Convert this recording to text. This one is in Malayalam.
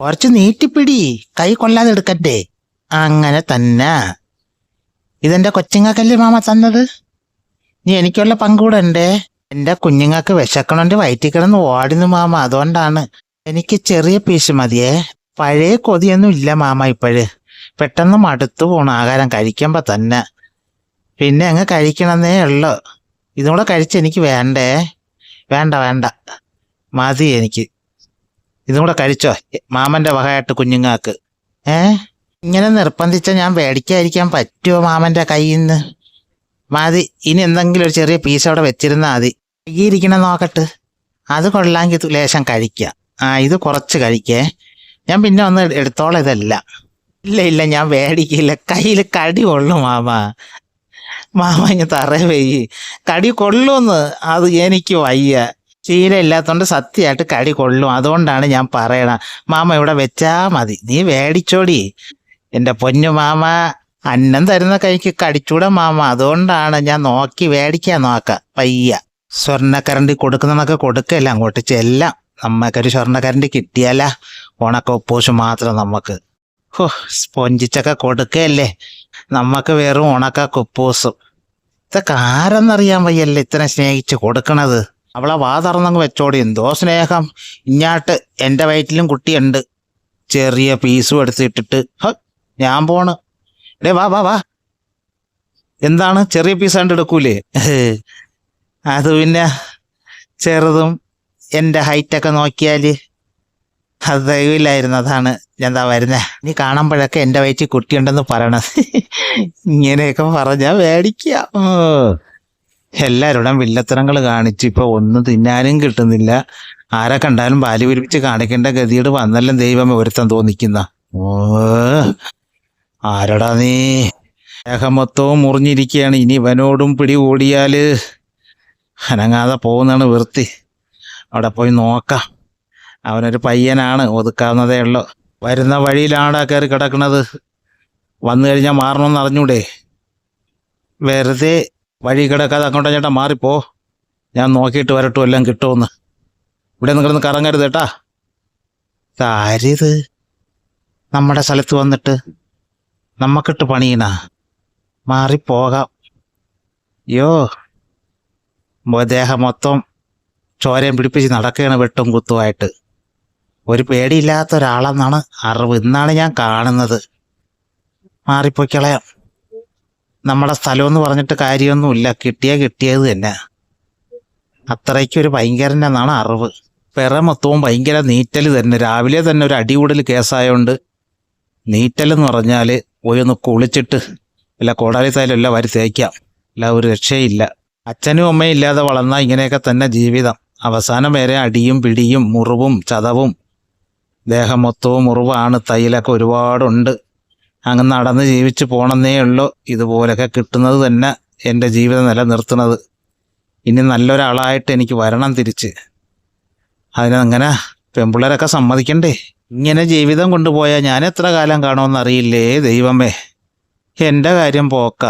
കുറച്ച് നീട്ടിപ്പിടി കൈ കൊള്ളാതെ എടുക്കട്ടെ. അങ്ങനെ തന്നെ. ഇതെന്റെ കൊച്ചുങ്ങൾക്കല്ലേ മാമ തന്നത്? നീ എനിക്കുള്ള പങ്കൂടണ്ടേ എന്റെ കുഞ്ഞുങ്ങൾക്ക് വിശക്കണോണ്ട് വയറ്റിൽ കിടന്ന് ഓടുന്നു മാമ അതുകൊണ്ടാണ്. എനിക്ക് ചെറിയ പീസ് മതിയേ. പഴയ കൊതിയൊന്നും ഇല്ല മാമ ഇപ്പോഴ്. പെട്ടെന്ന് മടുത്തു പോണു ആഹാരം കഴിക്കുമ്പോ തന്നെ. പിന്നെ അങ്ങ് കഴിക്കണമെന്നേ ഉള്ളു. ഇതും കൂടെ കഴിച്ച് എനിക്ക് വേണ്ടേ? വേണ്ട വേണ്ട. മതി എനിക്ക്. ഇതും കൂടെ കഴിച്ചോ. മാമന്റെ വകയായിട്ട് കുഞ്ഞുങ്ങൾക്ക് ഏ? ഇങ്ങനെ നിർബന്ധിച്ച ഞാൻ മേടിക്കാതിരിക്കാൻ പറ്റുമോ മാമന്റെ കയ്യിൽ നിന്ന് മതി ഇനി എന്തെങ്കിലും ഒരു ചെറിയ പീസ് അവിടെ വെച്ചിരുന്നാൽ മതി. കയ്യിരിക്കണം നോക്കട്ട്. അത് കൊള്ളാമെങ്കിൽ ലേശം കഴിക്കാം. ആ ഇത് കുറച്ച് കഴിക്കേ. ഞാൻ പിന്നെ ഒന്ന് എടുത്തോളം ഇതല്ല. ഇല്ല ഇല്ല ഞാൻ വേടിക്കില്ല കയ്യിൽ കടി കൊള്ളും മാമ. മാമ ഇങ്ങനെ തറ വെയ്യ്. കടി കൊള്ളുമെന്ന് അത് എനിക്ക് വയ്യ. ശീലം ഇല്ലാത്തതുകൊണ്ട് സത്യമായിട്ട് കടി കൊള്ളും. അതുകൊണ്ടാണ് ഞാൻ പറയണ മാമ ഇവിടെ വെച്ചാ മതി. നീ വേടിച്ചോടി എന്റെ പൊന്നു മാമ അന്നം തരുന്ന കൈക്ക് കടിച്ചൂടാ മാമ. അതുകൊണ്ടാണ് ഞാൻ നോക്കി വേടിക്കാൻ നോക്ക. പയ്യ. സ്വർണക്കരണ്ടി കൊടുക്കുന്നതൊക്കെ കൊടുക്കല്ല അങ്ങോട്ട് ചെല്ലാം. നമ്മക്കൊരു സ്വർണക്കരണ്ടി കിട്ടിയാല ഉണക്ക ഉപ്പൂശ് മാത്രം നമുക്ക് ഹോ സ്പോഞ്ചിച്ചൊക്കെ കൊടുക്കല്ലേ. നമുക്ക് വെറും ഉണക്ക കുപ്പൂസും ഇതൊക്കെ ആരെന്നറിയാൻ വയ്യല്ലേ ഇത്ര സ്നേഹിച്ച് കൊടുക്കണത്? അവളെ വാ തുറന്നങ്ങ് വെച്ചോടി. എന്തോ സ്നേഹം. ഇഞ്ഞാട്ട് എന്റെ വയറ്റിലും കുട്ടിയുണ്ട്. ചെറിയ പീസും എടുത്തിട്ടിട്ട് ഹ ഞാൻ പോണ്. ഡേ വാ വാ വാ. എന്താണ്? ചെറിയ പീസ് കണ്ട് എടുക്കൂലേ? അത് പിന്നെ ചെറുതും എന്റെ ഹൈറ്റൊക്കെ നോക്കിയാൽ അത് ദൈവമില്ലായിരുന്നു. അതാണ് ഞാൻ എന്താ വരുന്നത് നീ കാണുമ്പോഴൊക്കെ എന്റെ വയറ്റിൽ കുട്ടിയുണ്ടെന്ന് പറയണത് ഇങ്ങനെയൊക്കെ പറഞ്ഞാൽ മേടിക്കുക. എല്ലാവരോടും വില്ലത്തരങ്ങൾ കാണിച്ച് ഇപ്പൊ ഒന്നും തിന്നാനും കിട്ടുന്നില്ല. ആരെ കണ്ടാലും ബാലി പിരിപ്പിച്ച് കാണിക്കേണ്ട ഗതിയോട് വന്നല്ലോ ദൈവമേ ഒരുത്തം തോന്നിക്കുന്ന. ഓ ആരടാ നീ? ദേഹം മൊത്തവും മുറിഞ്ഞിരിക്കുകയാണ്. ഇനി ഇവനോടും പിടി ഓടിയാൽ അനങ്ങാതെ പോകുന്നതാണ് വൃത്തി. അവിടെ പോയി നോക്കാം. അവനൊരു പയ്യനാണ് ഒതുക്കാവുന്നതേ ഉള്ളു. വരുന്ന വഴിയിലാണ് കയറി കിടക്കുന്നത്? വന്നു കഴിഞ്ഞാൽ മാറണമെന്ന് അറിഞ്ഞൂടെ? വെറുതെ വഴി കിടക്കാതെ അങ്ങോട്ടാ ചേട്ടാ മാറിപ്പോ ഞാൻ നോക്കിയിട്ട് വരട്ടോ എല്ലാം കിട്ടുമെന്ന്. ഇവിടെ നിങ്ങളൊന്ന് കറങ്ങരുത് കേട്ടാ കാര്യത് നമ്മുടെ സ്ഥലത്ത് വന്നിട്ട് നമ്മക്കിട്ട് പണിയണ മാറിപ്പോകാം യോ ദേഹം മൊത്തം ചോരയും പിടിപ്പിച്ച് നടക്കുകയാണ് വെട്ടും കുത്തുമായിട്ട്. ഒരു പേടിയില്ലാത്ത ഒരാളെന്നാണ് അറിവ് ഇന്നാണ് ഞാൻ കാണുന്നത്. മാറിപ്പോയി കളയാം. നമ്മുടെ സ്ഥലമെന്ന് പറഞ്ഞിട്ട് കാര്യമൊന്നുമില്ല. കിട്ടിയ കിട്ടിയത് തന്നെ. അത്രയ്ക്കൊരു ഭയങ്കരനെന്നാണ് അറിവ്. പെറ മൊത്തവും ഭയങ്കര നീറ്റൽ തന്നെ. രാവിലെ തന്നെ ഒരു അടികൂടൽ കേസായതുകൊണ്ട് നീറ്റൽ എന്ന് പറഞ്ഞാൽ പോയി ഒന്ന് കുളിച്ചിട്ട് ഇല്ല കോടാലി തൈലം എല്ലാം വരി തേക്കാം. അല്ല ഒരു രക്ഷയില്ല. അച്ഛനും അമ്മയും ഇല്ലാതെ വളർന്ന ഇങ്ങനെയൊക്കെ തന്നെ ജീവിതം. അവസാനം വരെ അടിയും പിടിയും മുറിവും ചതവും ദേഹം മൊത്തവും മുറിവാണ്. തൈലൊക്കെ ഒരുപാടുണ്ട്. അങ്ങ് നടന്ന് ജീവിച്ച് പോകണമെന്നേ ഉള്ളൂ. ഇതുപോലൊക്കെ കിട്ടുന്നത് തന്നെ എന്റെ ജീവിതം നിലനിർത്തുന്നത്. ഇനി നല്ലൊരാളായിട്ട് എനിക്ക് വരണം തിരിച്ച്. അതിനങ്ങനെ പെമ്പിള്ളേരൊക്കെ സമ്മതിക്കണ്ടേ? ഇങ്ങനെ ജീവിതം കൊണ്ടുപോയാൽ ഞാൻ എത്ര കാലം കാണുമെന്നറിയില്ലേ ദൈവമേ? എന്റെ കാര്യം പോക്ക.